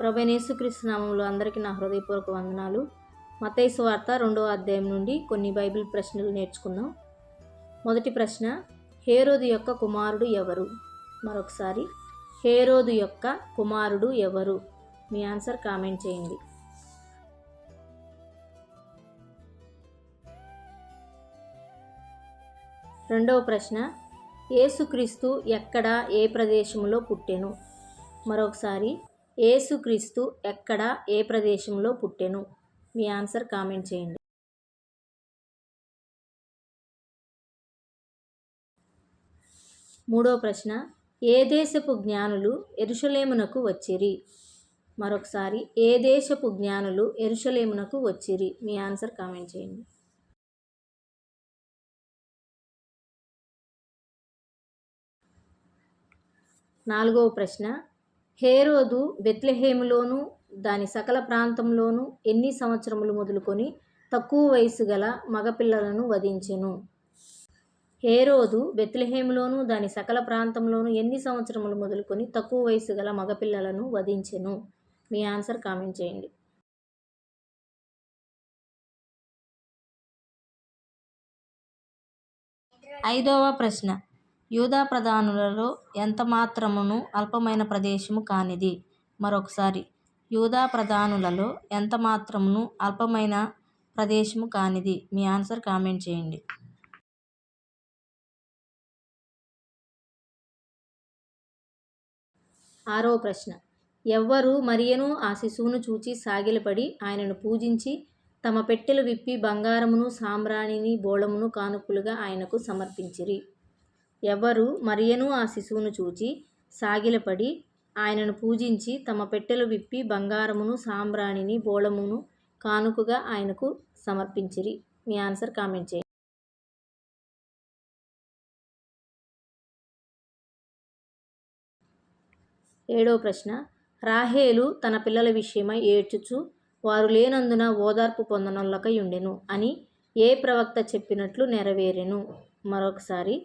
ప్రభనేసుక్రీస్తు నామంలో అందరికీ నా హృదయపూర్వక వందనాలు. మతైసు వార్త రెండవ అధ్యాయం నుండి కొన్ని బైబిల్ ప్రశ్నలు నేర్చుకుందాం. మొదటి ప్రశ్న హేరోదు యొక్క కుమారుడు ఎవరు? మరొకసారి హేరోదు యొక్క కుమారుడు ఎవరు? మీ ఆన్సర్ కామెంట్ చేయండి. రెండవ ప్రశ్న ఏసుక్రీస్తు ఎక్కడ ఏ ప్రదేశంలో పుట్టెను? మరొకసారి ఏసుక్రీస్తు ఎక్కడ ఏ ప్రదేశంలో పుట్టెను? మీ ఆన్సర్ కామెంట్ చేయండి. మూడో ప్రశ్న ఏ దేశపు జ్ఞానులు ఎరుషలేమునకు వచ్చిరి? మరొకసారి ఏ దేశపు జ్ఞానులు ఎరుషలేమునకు వచ్చిరి? మీ ఆన్సర్ కామెంట్ చేయండి. నాలుగవ ప్రశ్న హేరోదు బెత్లెహేములోను దాని సకల ప్రాంతంలోను ఎన్ని సంవత్సరములు మొదలుకొని తక్కువ వయసు గల మగపిల్లలను వధించెను. హేరోదు బెత్లెహేములోను దాని సకల ప్రాంతంలోను ఎన్ని సంవత్సరములు మొదలుకొని తక్కువ వయసు గల మగపిల్లలను వధించెను? మీ ఆన్సర్ కామెంట్ చేయండి. ఐదవ ప్రశ్న. యూదా ప్రధానులలో ఎంత మాత్రమును అల్పమైన ప్రదేశము కానిది? మరొకసారి యూదా ప్రధానులలో ఎంత మాత్రమును అల్పమైన ప్రదేశము కానిది? మీ ఆన్సర్ కామెంట్ చేయండి. ఆరవ ప్రశ్న ఎవ్వరు మరియను ఆ శిశువును చూచి సాగిలపడి ఆయనను పూజించి తమ పెట్టెలు విప్పి బంగారమును సాంబ్రాణిని బోళమును కానుకలుగా ఆయనకు సమర్పించిరి. ఎవరు మరియను ఆ శిశువును చూచి సాగిలపడి ఆయనను పూజించి తమ పెట్టెలు విప్పి బంగారమును సాంబ్రాణిని బోళమును కానుకగా ఆయనకు సమర్పించిరి. మీ ఆన్సర్ కామెంట్ చేయండి. ఏడవ ప్రశ్న. రాహేలు తన పిల్లల విషయమై ఏడ్చుచు వారు లేనందున ఓదార్పు పొందనొల్లకై ఉండెను అని ఏ ప్రవక్త చెప్పినట్లు నెరవేరెను? మరొకసారి.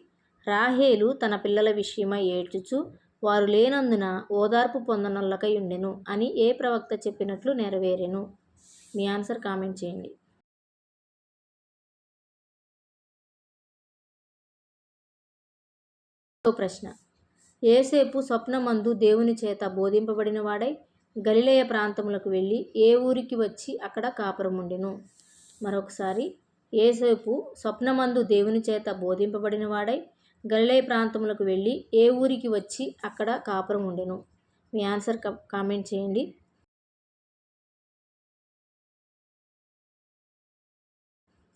రాహేలు తన పిల్లల విషయమై ఏడ్చుచు వారు లేనందున ఓదార్పు పొందనొల్లకై ఉండెను అని ఏ ప్రవక్త చెప్పినట్లు నెరవేరెను? మీ ఆన్సర్ కామెంట్ చేయండి. ప్రశ్న. ఏసేపు స్వప్నమందు దేవుని చేత బోధింపబడిన వాడై గలిలయ ప్రాంతములకు వెళ్ళి ఏ ఊరికి వచ్చి అక్కడ కాపురముండెను? మరొకసారి ఏసేపు స్వప్నమందు దేవుని చేత బోధింపబడిన వాడై గలిలే ప్రాంతములకు వెళ్ళి ఏ ఊరికి వచ్చి అక్కడ కాపురం ఉండెను? మీ ఆన్సర్ కామెంట్ చేయండి.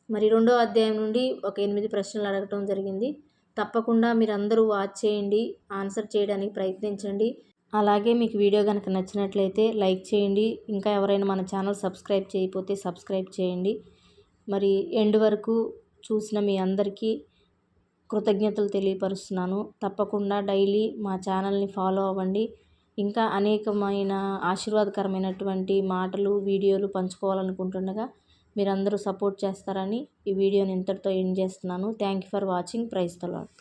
మరి రెండో అధ్యాయం నుండి ఒక ఎనిమిది ప్రశ్నలు అడగటం జరిగింది. తప్పకుండా మీరందరూ వాచ్ చేయండి ఆన్సర్ చేయడానికి ప్రయత్నించండి. అలాగే మీకు వీడియో కనుక నచ్చినట్లయితే లైక్ చేయండి. ఇంకా ఎవరైనా మన ఛానల్ సబ్స్క్రైబ్ చేయకపోతే సబ్స్క్రైబ్ చేయండి. మరి ఎండ్ వరకు చూసిన మీ అందరికీ కృతజ్ఞతలు తెలియపరుస్తున్నాను. తప్పకుండా డైలీ మా ఛానల్ని ఫాలో అవ్వండి. ఇంకా అనేకమైన ఆశీర్వాదకరమైనటువంటి మాటలు వీడియోలు పంచుకోవాలనుకుంటుండగా మీరందరూ సపోర్ట్ చేస్తారని ఈ వీడియోని ఇంతటితో ఎండ్ చేస్తున్నాను. Thank you for watching. Praise the Lord